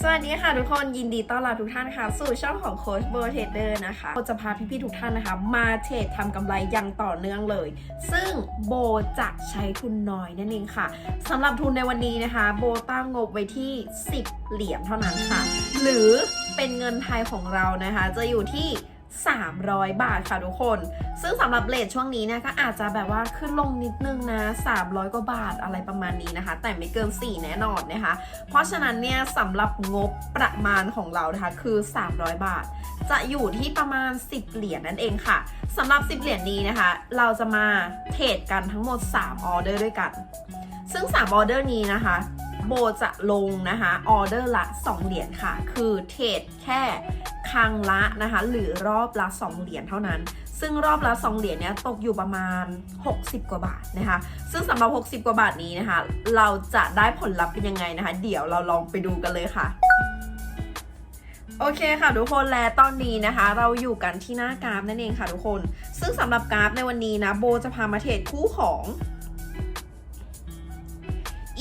สวัสดีค่ะทุกคนยินดีต้อนรับทุกท่านค่ะสู่ช่องของโค้ชโบเทเดอร์นะคะเราจะพาพี่ๆทุกท่านนะคะ มาเทรดทำกำไรอย่างต่อเนื่องเลย ซึ่งโบจะใช้ทุนน้อยนั่นเองค่ะสำหรับทุนในวันนี้นะคะ โบตั้งงบไว้ที่ 10 เหรียญเท่านั้นค่ะ หรือเป็นเงินไทยของเรานะคะ จะอยู่ที่ 300 บาทค่ะทุกคน ซึ่งสำหรับเลทช่วงนี้เนี่ยก็อาจจะแบบว่าขึ้นลงนิดนึงนะ 300 กว่าบาทอะไรประมาณนี้นะคะ แต่ไม่เกิน 4 แน่นอนนะคะ เพราะฉะนั้นเนี่ยสำหรับงบประมาณของเรานะคะคือ 300 บาท จะอยู่ที่ประมาณ 10 เหรียญนั่นเองค่ะสำหรับ 10 เหรียญนี้นะคะ เราจะมาเทรดกันทั้งหมด 3 ออเดอร์ด้วยกัน ซึ่ง 3 ออเดอร์นี้นะคะ โบจะลงนะคะออเดอร์ละ 2 เหรียญค่ะ คือเทรดแค่ครั้งละนะคะ หรือรอบละ 2 เหรียญเท่านั้น ซึ่งรอบละ 2 เหรียญเนี้ยตกอยู่ประมาณ 60 กว่าบาทนะคะ ซึ่งสำหรับ 60 กว่าบาทนี้นะคะ เราจะได้ผลลัพธ์เป็นยังไงนะคะ เดี๋ยวเราลองไปดูกันเลยค่ะโอเคค่ะทุกคนและตอนนี้นะคะ เราอยู่กันที่หน้ากราฟนั่นเองค่ะทุกคน ซึ่งสำหรับกราฟในวันนี้นะโบจะพามาเทรดคู่ของ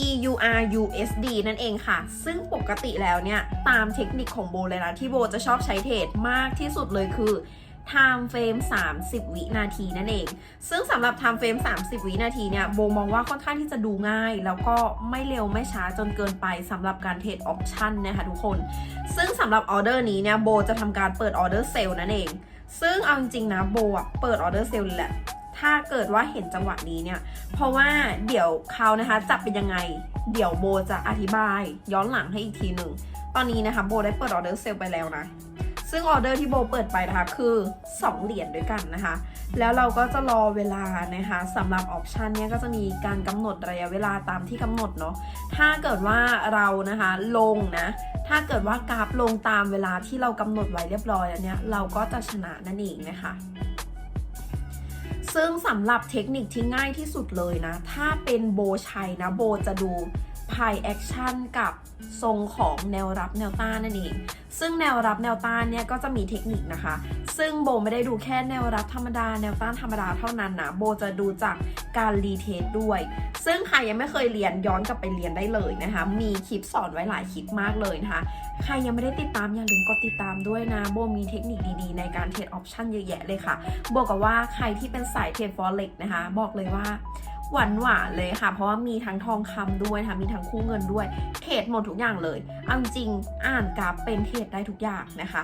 EUR USD นั่นเองค่ะ ซึ่งปกติแล้วเนี่ย ตามเทคนิคของโบเลยนะที่โบจะชอบใช้เทรดมากที่สุดเลยคือ time frame 30 วินาทีนั่นเอง ซึ่งสำหรับ time frame 30 วินาทีเนี่ย โบมองว่าค่อนข้างที่จะดูง่าย แล้วก็ไม่เร็วไม่ช้าจนเกินไปสำหรับการเทรดออปชั่นนะคะทุกคน ซึ่งสำหรับออเดอร์นี้เนี่ย โบจะทำการเปิดออเดอร์เซลล์นั่นเอง ซึ่งเอาจริงๆนะโบอะเปิดออเดอร์เซลล์แหละ ถ้าเกิดว่าเห็นจังหวะนี้เนี่ย เพราะว่าเดี๋ยวเขานะคะจะเป็นยังไง เดี๋ยวโบจะอธิบาย ย้อนหลังให้อีกทีหนึ่ง ตอนนี้นะคะโบได้เปิดออเดอร์เซลล์ไปแล้วนะ ซึ่งออเดอร์ที่โบเปิดไปนะคะคือ 2 เหรียญด้วยกันนะคะ แล้วเราก็จะรอเวลานะคะสำหรับออปชันเนี้ยก็จะมีการกำหนดระยะเวลาตามที่กำหนดเนาะ ถ้าเกิดว่าเรานะคะลงนะถ้าเกิดว่ากราฟลงตามเวลาที่เรากำหนดไว้เรียบร้อยแล้วเนี่ยเราก็จะชนะนั่นเองนะคะ ซึ่งสำหรับเทคนิคที่ง่ายที่สุดเลยนะ ถ้าเป็นโบชัยนะ โบจะดู พายแอคชั่นกับทรงของแนวรับแนวต้านนั่นเอง ซึ่งแนวรับแนวต้านเนี่ยก็จะมีเทคนิคนะคะ ซึ่งโบไม่ได้ดูแค่แนวรับธรรมดาแนวต้านธรรมดาเท่านั้นนะ โบจะดูจากการรีเทสด้วย ซึ่งใครยังไม่เคยเรียนย้อนกลับไปเรียนได้เลยนะคะ มีคลิปสอนไว้หลายคลิปมากเลยนะคะ ใครยังไม่ได้ติดตามอย่าลืมกดติดตามด้วยนะ โบมีเทคนิคดีๆ ในการเทรดออปชั่นเยอะแยะเลยค่ะบอกกับว่าใครที่เป็นสายเทรดฟอเร็กนะคะ บอกเลยว่า หวานหวานเลยค่ะ เพราะว่ามีทั้งทองคำด้วยนะคะมีทั้งคู่เงินด้วย เทรดหมดทุกอย่างเลยเอาจริงอ่านกราฟเป็นเทรดได้ทุกอย่างนะคะ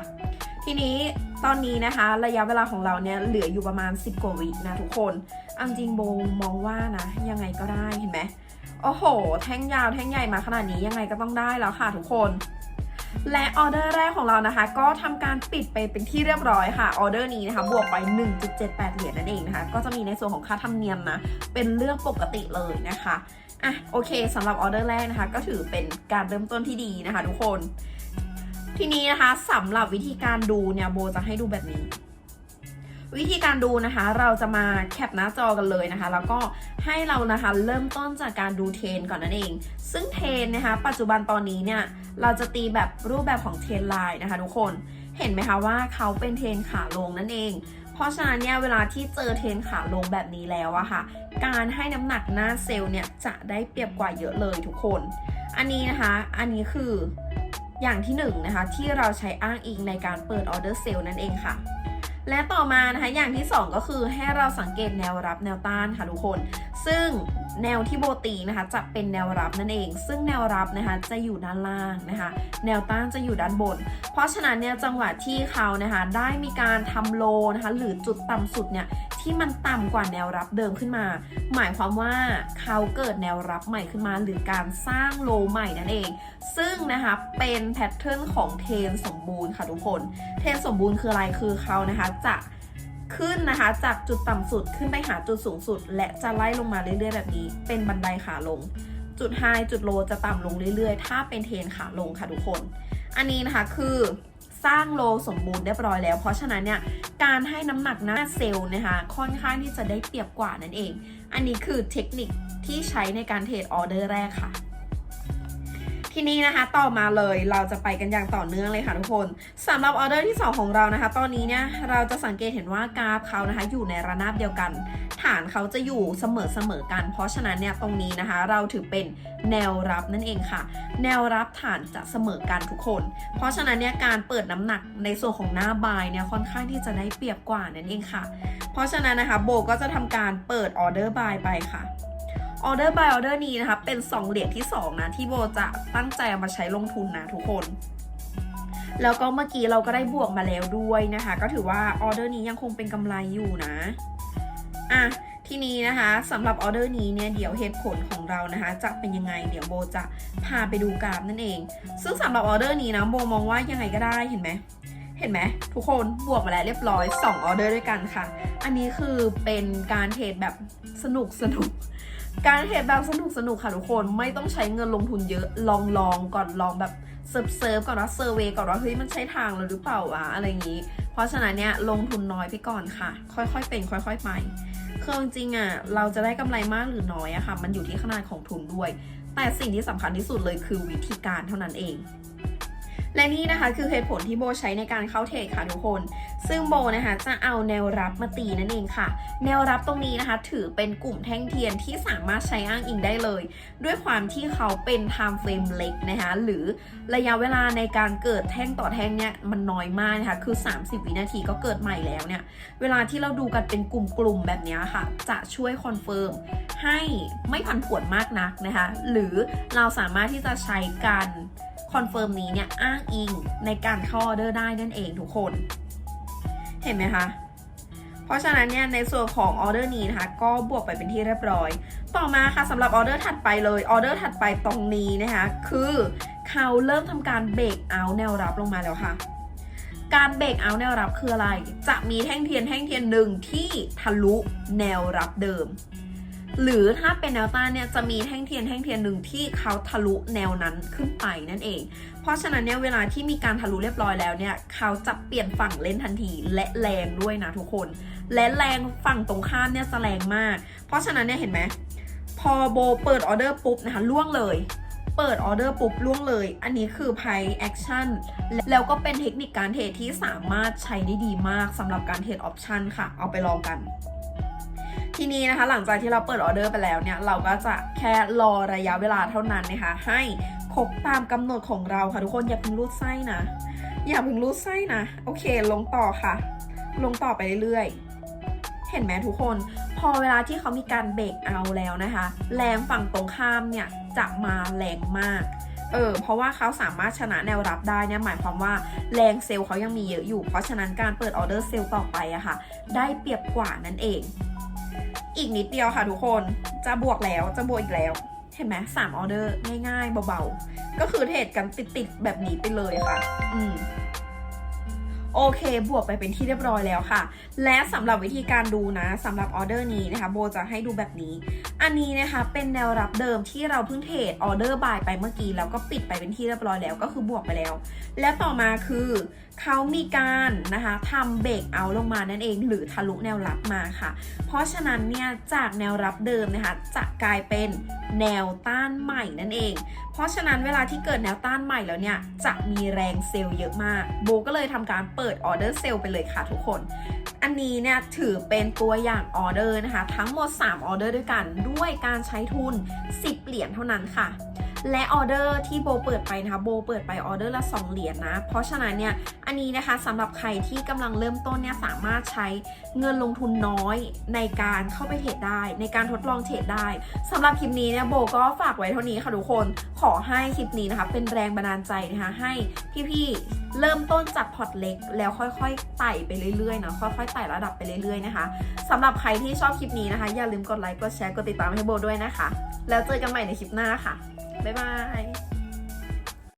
ทีนี้ตอนนี้นะคะ ระยะเวลาของเราเนี่ยเหลืออยู่ประมาณ 10 กว่าวินะทุกคนเอาจริงโบมองว่านะ ยังไงก็ได้เห็นไหมโอ้โห แท่งยาวแท่งใหญ่มาขนาดนี้ยังไงก็ต้องได้แล้วค่ะทุกคน และออเดอร์แรกของเรานะคะ ก็ทำการปิดไปเป็นที่เรียบร้อยค่ะออเดอร์นี้นะคะ บวกไป 1.78 เหรียญนั่นเองนะคะ ก็จะมีในส่วนของค่าธรรมเนียมนะเป็นเรื่องปกติเลยนะคะอะโอเคสำหรับออเดอร์แรกนะคะ ก็ถือเป็นการเริ่มต้นที่ดีนะคะ ทุกคน ทีนี้นะคะสำหรับวิธีการดูเนี่ยโบจะให้ดูแบบนี้ วิธีการดูนะคะ เราจะมาแคปหน้าจอกันเลยนะคะ แล้วก็ให้เรานะคะเริ่มต้นจากการดูเทรนก่อนนั่นเอง ซึ่งเทรนนะคะ ปัจจุบันตอนนี้เนี่ยเราจะตีแบบรูปแบบของเทรนไลน์นะคะ ทุกคนเห็นไหมคะว่าเขาเป็นเทรนขาลงนั่นเอง เพราะฉะนั้นเนี่ยเวลาที่เจอเทรนขาลงแบบนี้แล้วอะค่ะ การให้น้ำหนักหน้าเซลล์เนี่ยจะได้เปรียบกว่าเยอะเลยทุกคน อันนี้นะคะ อันนี้คืออย่างที่หนึ่งนะคะที่เราใช้อ้างอิงในการเปิดออเดอร์เซลล์นั่นเองค่ะ และต่อมานะคะอย่างที่ 2 ก็คือให้เราสังเกตแนวรับแนวต้านค่ะทุกคน ซึ่ง แนวที่โบตีนะคะจะเป็นแนวรับนั่นเอง ซึ่งแนวรับนะคะจะอยู่ด้านล่างนะคะ แนวต้านจะอยู่ด้านบน เพราะฉะนั้นเนี่ยจังหวะที่เขานะคะได้มีการทำโลนะคะหรือจุดต่ำสุดเนี่ยที่มันต่ำกว่าแนวรับเดิมขึ้นมา หมายความว่าเขาเกิดแนวรับใหม่ขึ้นมา หรือการสร้างโลใหม่นั่นเอง ซึ่งนะคะเป็นแพทเทิร์นของเทนสมบูรณ์ค่ะทุกคน เทนสมบูรณ์คืออะไรคือเขานะคะจะ ขึ้นนะคะ จากจุดต่ำสุดขึ้นไปหาจุดสูงสุด และจะไล่ลงมาเรื่อยๆ แบบนี้ เป็นบันไดขาลง จุดไฮจุดโลจะต่ำลงเรื่อยๆ ถ้าเป็นเทนขาลงค่ะทุกคน อันนี้นะคะคือสร้างโลสมบูรณ์เรียบร้อยแล้ว เพราะฉะนั้นเนี่ยการให้น้ำหนักหน้าเซลล์นะคะค่อนข้างที่จะได้เปรียบกว่านั่นเอง อันนี้คือเทคนิคที่ใช้ในการเทรดออเดอร์แรกค่ะ ทีนี้นะคะต่อมาเลยเราจะไปกันอย่างต่อเนื่องเลยค่ะทุกคนสำหรับออเดอร์ที่ 2 ของเรานะคะ ตอนนี้เนี่ยเราจะสังเกตเห็นว่ากราฟเขานะคะ อยู่ในระนาบเดียวกัน ฐานเขาจะอยู่เสมอเสมอกัน เพราะฉะนั้นเนี่ยตรงนี้นะคะ เราถือเป็นแนวรับนั่นเองค่ะ แนวรับฐานจะเสมอกันทุกคน เพราะฉะนั้นเนี่ยการเปิดน้ำหนักในส่วนของหน้าบายเนี่ยค่อนข้างที่จะได้เปรียบกว่านั่นเองค่ะ เพราะฉะนั้นนะคะโบก็จะทำการเปิดออเดอร์บายไปค่ะ ออเดอร์ by ออเดอร์นี้นะคะเป็น 2 เหรียญที่ 2 นะที่โบจะตั้งใจเอามาใช้ลงทุนนะทุกคน แล้วก็เมื่อกี้เราก็ได้บวกมาแล้วด้วยนะคะ ก็ถือว่าออเดอร์นี้ยังคงเป็นกำไรอยู่นะ อะทีนี้นะคะสำหรับออเดอร์นี้เนี่ยเดี๋ยวเหตุผลของเรานะคะจะเป็นยังไงเดี๋ยวโบจะพาไปดูกราฟนั่นเอง ซึ่งสำหรับออเดอร์นี้นะโบมองว่ายังไงก็ได้เห็นไหมเห็นไหมทุกคนบวกมาแล้วเรียบร้อย2ออเดอร์ด้วยกันค่ะ อันนี้คือเป็นการเทรดแบบสนุกสนุก การเทรดแบบสนุกสนุกค่ะทุกคนไม่ต้องใช้เงินลงทุนเยอะลองลองก่อนลองแบบเซิร์ฟเซิร์ฟก่อนว่าเซอร์เวยก่อนว่าเฮ้ยมันใช่ทางเราหรือเปล่าวะอะไรอย่างนี้ เพราะฉะนั้นเนี่ยลงทุนน้อยไปก่อนค่ะ ค่อยๆเป็นค่อย ๆไปคือจริงๆอะเราจะได้กำไรมากหรือน้อยอะค่ะ มันอยู่ที่ขนาดของทุนด้วย แต่สิ่งที่สำคัญที่สุดเลยคือวิธีการเท่านั้นเองและนี่นะคะคือเหตุผลที่โบใช้ในการเข้าเทรดค่ะทุกคน ซึ่งโบนะคะจะเอาแนวรับมาตีนั่นเองค่ะ แนวรับตรงนี้นะคะ ถือเป็นกลุ่มแท่งเทียนที่สามารถใช้อ้างอิงได้เลย ด้วยความที่เขาเป็น time frame เล็กนะคะหรือระยะเวลาในการเกิดแท่งต่อแท่งเนี่ยมันน้อยมากนะคะคือ 30 วินาทีก็เกิดใหม่แล้วเนี่ยเวลาที่เราดูกันเป็นกลุ่มๆแบบนี้ค่ะ จะช่วยคอนเฟิร์มให้ไม่ผันผวนมากนักนะคะหรือเราสามารถที่จะใช้การคอนเฟิร์มนี้เนี่ยอ้างอิงในการเข้าออเดอร์ได้นั่นเองทุกคน เห็นไหมคะ เพราะฉะนั้นเนี่ยในส่วนของออเดอร์นี้นะคะ ก็บวกไปเป็นที่เรียบร้อย ต่อมาค่ะสำหรับออเดอร์ถัดไปเลยออเดอร์ถัดไปตรงนี้นะคะ คือเขาเริ่มทำการเบรกเอาแนวรับลงมาแล้วค่ะการเบรกเอาแนวรับคืออะไร จะมีแท่งเทียนแท่งเทียนหนึ่งที่ทะลุแนวรับเดิม หรือถ้าเป็นแนวต้านเนี่ยจะมีแท่งเทียนแท่งเทียนหนึ่งที่เขาทะลุแนวนั้นขึ้นไปนั่นเอง เพราะฉะนั้นเนี่ยเวลาที่มีการทะลุเรียบร้อยแล้วเนี่ยเขาจะเปลี่ยนฝั่งเล่นทันทีและแรงด้วยนะทุกคน และแรงฝั่งตรงข้ามเนี่ยจะแรงมาก เพราะฉะนั้นเนี่ยเห็นไหมพอโบเปิดออเดอร์ปุ๊บนะคะล่วงเลย เปิดออเดอร์ปุ๊บล่วงเลย อันนี้คือ price action แล้วก็เป็นเทคนิคการเทรดที่สามารถใช้ได้ดีมากสำหรับการเทรดออปชันค่ะ เอาไปลองกัน ทีนี้นะคะหลังจากที่เราเปิดออเดอร์ไปแล้วเนี่ยเราก็จะแค่รอระยะเวลาเท่านั้นนะคะให้ครบตามกำหนดของเราค่ะทุกคนอย่าเพิ่งรูดไส้นะอย่าเพิ่งรูดไส้นะโอเคลงต่อค่ะ ลงต่อไปเรื่อยเห็นไหมทุกคน พอเวลาที่เขามีการเบรกเอาแล้วนะคะ แรงฝั่งตรงข้ามเนี่ยจะมาแรงมาก เออ เพราะว่าเขาสามารถชนะแนวรับได้เนี่ยหมายความว่าแรงเซลล์เขายังมีเยอะอยู่ เพราะฉะนั้นการเปิดออเดอร์เซลล์ต่อไปอะค่ะ ได้เปรียบกว่านั่นเอง อีกนิดเดียวค่ะทุกคนจะบวกแล้วจะบวกอีกแล้วเห็นไหมสามออเดอร์ง่ายๆเบาๆ ก็คือเทรดกันติดๆแบบนี้ไปเลยค่ะ อืม โอเค บวกไปเป็นที่เรียบร้อยแล้วค่ะ และสำหรับวิธีการดูนะสำหรับออเดอร์นี้นะคะ โบจะให้ดูแบบนี้ อันนี้นะคะเป็นแนวรับเดิมที่เราเพิ่งเทรดออเดอร์บายไปเมื่อกี้แล้วก็ปิดไปเป็นที่เรียบร้อยแล้วก็คือบวกไปแล้ว และต่อมาคือเขามีการนะคะทำเบรกเอาลงมานั่นเอง หรือทะลุแนวรับมาค่ะ เพราะฉะนั้นเนี่ยจากแนวรับเดิมนะคะจะกลายเป็น แนวต้านใหม่นั่นเอง เพราะฉะนั้นเวลาที่เกิดแนวต้านใหม่แล้วเนี่ย จะมีแรงเซลล์เยอะมาก โบก็เลยทำการเปิดออเดอร์เซลล์ไปเลยค่ะทุกคน อันนี้เนี่ยถือเป็นตัวอย่างออเดอร์นะคะ ทั้งหมด 3 ออเดอร์ด้วยกัน ด้วยการใช้ทุน 10 เหรียญเท่านั้นค่ะ และออเดอร์ที่โบเปิดไปนะคะโบเปิดไปออเดอร์ละ 2 เหรียญนะ เพราะฉะนั้นเนี่ยอันนี้นะคะสำหรับใครที่กำลังเริ่มต้นเนี่ยสามารถใช้เงินลงทุนน้อยในการเข้าไปเทรดได้ ในการทดลองเทรดได้สำหรับคลิปนี้เนี่ยโบก็ฝากไว้เท่านี้ค่ะทุกคนขอให้คลิปนี้นะคะเป็นแรงบันดาลใจนะคะให้พี่ๆเริ่มต้นจากพอร์ตเล็ก แล้วค่อยๆไต่ไปเรื่อยๆนะค่อยๆไต่ระดับไปเรื่อยๆนะคะสำหรับใครที่ชอบคลิปนี้นะคะ อย่าลืมกดไลค์กดแชร์กดติดตามให้โบด้วยนะคะ แล้วเจอกันใหม่ในคลิปหน้าค่ะ บ๊ายบาย